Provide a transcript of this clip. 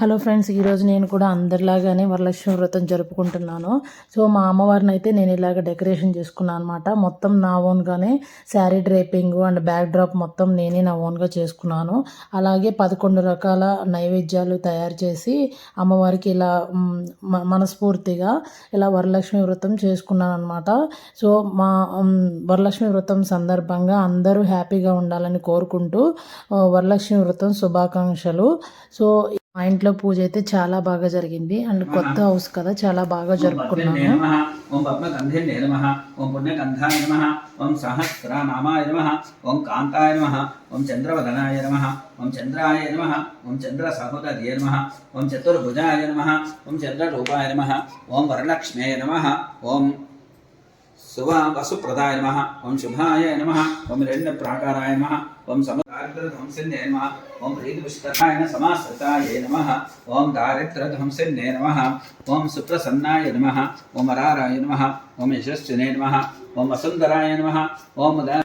Hello friends ఈరోజు నేను కూడా అందరిలాగానే వరలక్ష్మి వ్రతం జరుపుకుంటున్నాను. సో మా అమ్మవారిని అయితే నేను ఇలాగ డెకరేషన్ చేసుకున్నాను అనమాట మొత్తం నా ఓన్గానే sari draping and backdrop మొత్తం నేనే నా ఓన్గా చేసుకున్నాను. అలాగే పదకొండు రకాల నైవేద్యాలు తయారు చేసి అమ్మవారికి ఇలా మనస్ఫూర్తిగా ఇలా వరలక్ష్మి వ్రతం చేసుకున్నాను అనమాట సో మా వరలక్ష్మి వ్రతం సందర్భంగా అందరూ హ్యాపీగా ఉండాలని కోరుకుంటూ వరలక్ష్మి వ్రతం శుభాకాంక్షలు. సో మా ఇంట్లో పూజ అయితే చాలా బాగా జరిగింది అండ్ కొత్త హౌస్ కదా చాలా బాగా జరుపుకున్నాము నమ ఓం పద్మగంధిన్యే నమ ఓం పుణ్యగంధాయ నమ ఓం సహస్రనామాయ నమ ఓం కాంతాయ నమ ఓం చంద్రవదనాయ నమ ఓం చంద్రాయ నమ ఓం చంద్ర సహోదర్యే నమ ఓం చతుర్భుజాయ నమ ఓం చంద్రరూపాయ నమ ఓం వరలక్ష్మే నమ ఓం శుభ వసుప్రదాయ నమ ఓం శుభాయ నమ ఓం హిరణ్య ప్రాకారాయ నమ ఓం సమదారిద్ర్యధ్వంసిన్యే నమ ఓం ప్రీతిపుష్కరాయ సమాశ్రితాయ నమ ఓం దారిద్ర్యధ్వంసిన్యే నమ ఓం సుప్రసన్నాయ నమ ఓం అరారాయ నమ ఓం యశస్వినే నమ ఓం వసుందరాయ నమ ఓం ఉదా